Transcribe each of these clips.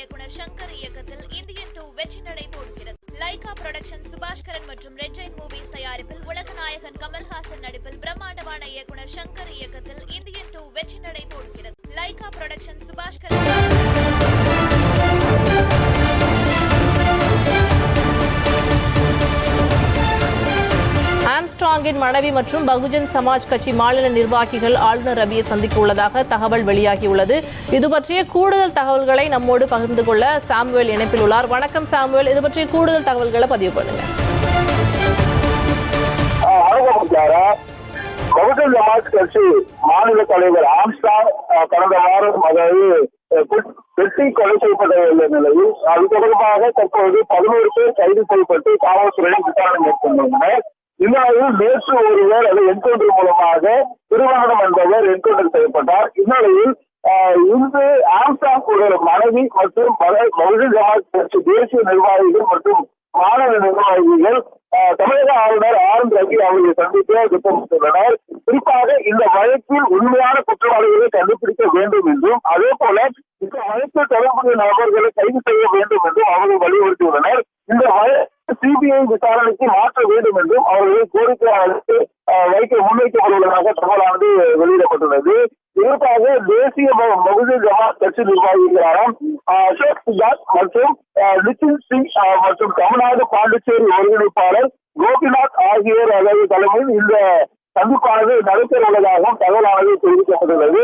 இயக்குனர் சங்கர் இயக்கத்தில் Indian two வெற்றி நடை போடுகிறது. லைகா புரொடக்ஷன் சுபாஷ்கரன் மற்றும் ரெட் ஜெயின் மூவிஸ் தயாரிப்பில் உலகநாயகன் கமல்ஹாசன் நடிப்பில் பிரம்மாண்டமான இயக்குனர் சங்கர் இயக்கத்தில் இந்தியன் டூ வெற்றி நடை போடுகிறது. லைகா புரொடக்ஷன் சுபாஷ்கரன் ஆம்ஸ்ட்ராங்கின் மனைவி மற்றும் பகுஜன் சமாஜ் கட்சி மாநில நிர்வாகிகள் ஆளுநர் ரவியை சந்திக்க உள்ளதாக தகவல் வெளியாகியுள்ளது. இது பற்றிய கூடுதல் தகவல்களை நம்மோடு பகிர்ந்து கொள்ள சாமுவேல் இணைப்பில் உள்ளார். வணக்கம் சாமுவேல். இது பற்றிய கூடுதல் தகவல்களை பதிவு பண்ணுங்க. பகுஜன் சமாஜ் கட்சி மாநில தலைவர் ஆம்ஸ்டாங் கடந்த வாரம் அதாவது வெட்டி கொலை செய்யப்பட்ட நிலையில் அது தொடர்பாக தற்போது பதினோரு பேர் கைது செய்யப்பட்டு காவல்துறை விசாரணை மேற்கொண்டுள்ளனர். இந்நாளில் நேற்று ஒருவர் அது என்கவுண்டர் மூலமாக திருவாரணம் என்பவர் என்கவுண்டர் செய்யப்பட்டார். இந்நாளில் இன்று ஆம்ஸ்டாங் ஒரு மனைவி மற்றும் பல- பகுஜன் சமாஜ் கட்சி தேசிய நிர்வாகிகள் மற்றும் மாநில நிர்வாகிகள் தமிழக ஆளுநர் ஆர் என் ரவி அவர்களை சந்திக்க திட்டமிட்டுள்ளனர் குறிப்பாக இந்த வழக்கில் உண்மையான குற்றவாளிகளை கண்டுபிடிக்க வேண்டும் என்றும் அதே போல இந்த வழக்கில் தொடர்புடைய நபர்களை கைது செய்ய வேண்டும் என்றும் அவர்கள் வலியுறுத்தியுள்ளனர். இந்த வழக்கு சிபிஐ விசாரணைக்கு மாற்ற வேண்டும் என்றும் அவர்களை கோரிக்கை வைக்க முன்வைக்கப்படுவதாக தகவலானது வெளியிடப்பட்டுள்ளது. இதற்காக தேசிய ப- ஜமாத் கட்சி நிர்வாகிகளான அசோக் சிகாத் மற்றும் நிதின் சிங் மற்றும் தமிழ்நாடு பாண்டிச்சேரி ஒருங்கிணைப்பாளர் கோபிநாத் ஆகியோர் அதாவது தலைமையில் இந்த சந்திப்பானது நடைபெற உள்ளதாகவும் தகவலானது தெரிவிக்கப்பட்டுள்ளது.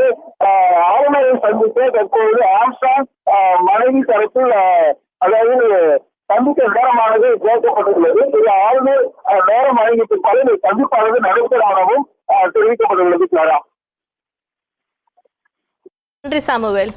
ஆளுநரை சந்திக்க தற்போது ஆம்ஸ்டாங் மனைவி தரப்பில் அதாவது சந்திக்க நேரமானது கேட்கப்பட்டுள்ளது. இது ஆளுநர் நேரம் வழங்கிட்டு பிற்பாடு சந்திப்பானது நடைபெறாமவும் தெரிவிக்கப்பட்டுள்ளது கிளாரா. நன்றி சாமுவேல்.